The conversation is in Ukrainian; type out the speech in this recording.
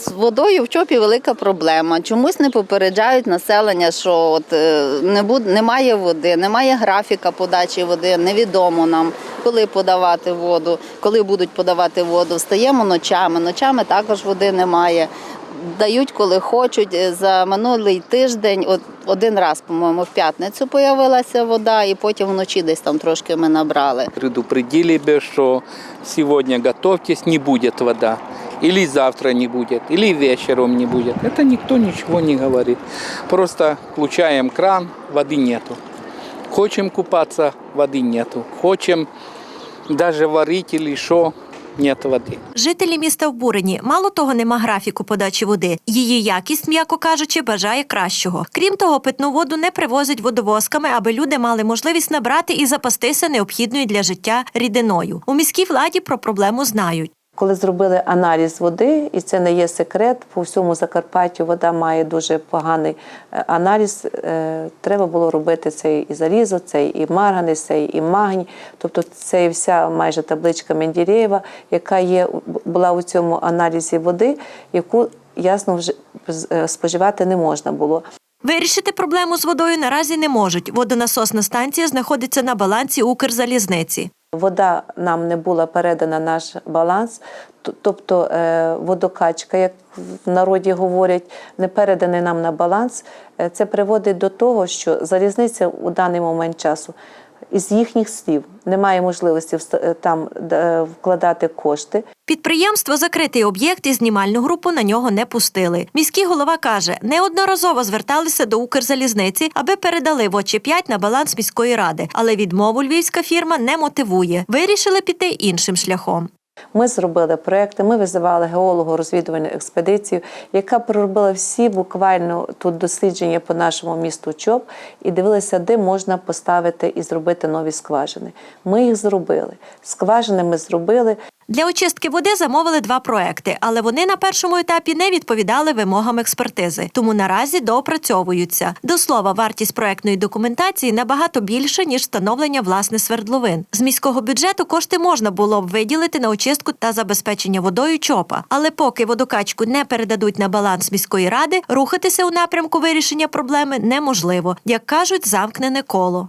З водою в чопі велика проблема. Чомусь не попереджають населення, що от е, не буд, немає води, немає графіка подачі води, невідомо нам, коли подавати воду, коли будуть подавати воду. Встаємо ночами. Ночами також води немає. Дають, коли хочуть. Е, За минулий тиждень, от один раз, по-моєму, в п'ятницю появилася вода, і потім вночі десь там трошки ми набрали. Предупредили бы, что сегодня готовьтесь, не будет вода Или завтра не будет, или вечером не будет. Это никто ничего не говорит. Просто включаем кран, воды нету. Хочем купаться, воды нету. Хочем даже варить или что, нет воды. Жителі міста обурені. Мало того, нема графіку подачі води. Її якість, м'яко кажучи, бажає кращого. Крім того, питну воду не привозять водовозками, аби люди мали можливість набрати і запастися необхідною для життя рідиною. У міській владі про проблему знають. Коли зробили аналіз води, і це не є секрет, по всьому Закарпаттю вода має дуже поганий е, аналіз. е, Треба було робити цей і залізо, цей і марганець, цей і магній. Тобто це і вся майже табличка Мендірєєва, яка є, була у цьому аналізі води, яку ясно вже е, споживати не можна було. Вирішити проблему з водою наразі не можуть. Водонасосна станція знаходиться на балансі Укрзалізниці. Вода нам не була передана наш баланс, тобто е, водокачка, як в народі говорять, не переданий нам на баланс. Е, Це приводить до того, що залізниця у даний момент часу із їхніх слів немає можливості е, там вкладати кошти. Підприємство закритий об'єкт і знімальну групу на нього не пустили. Міський голова каже, неодноразово зверталися до Укрзалізниці, аби передали вочі 5 на баланс міської ради, але відмову львівська фірма не мотивує. Вирішили піти іншим шляхом. Ми зробили проекти, ми визивали геологу розвідувальну експедицію, яка проробила всі буквально тут дослідження по нашому місту ЧОП і дивилися, де можна поставити і зробити нові скважини. Ми їх зробили. Скважини ми зробили. Для очистки води замовили два проекти, але вони на першому етапі не відповідали вимогам експертизи, тому наразі доопрацьовуються. До слова, вартість проектної документації набагато більша ніж встановлення власне свердловин. З міського бюджету кошти можна було б виділити на очистку та забезпечення водою чопа. Але поки водокачку не передадуть на баланс міської ради, рухатися у напрямку вирішення проблеми неможливо, як кажуть, замкнене коло.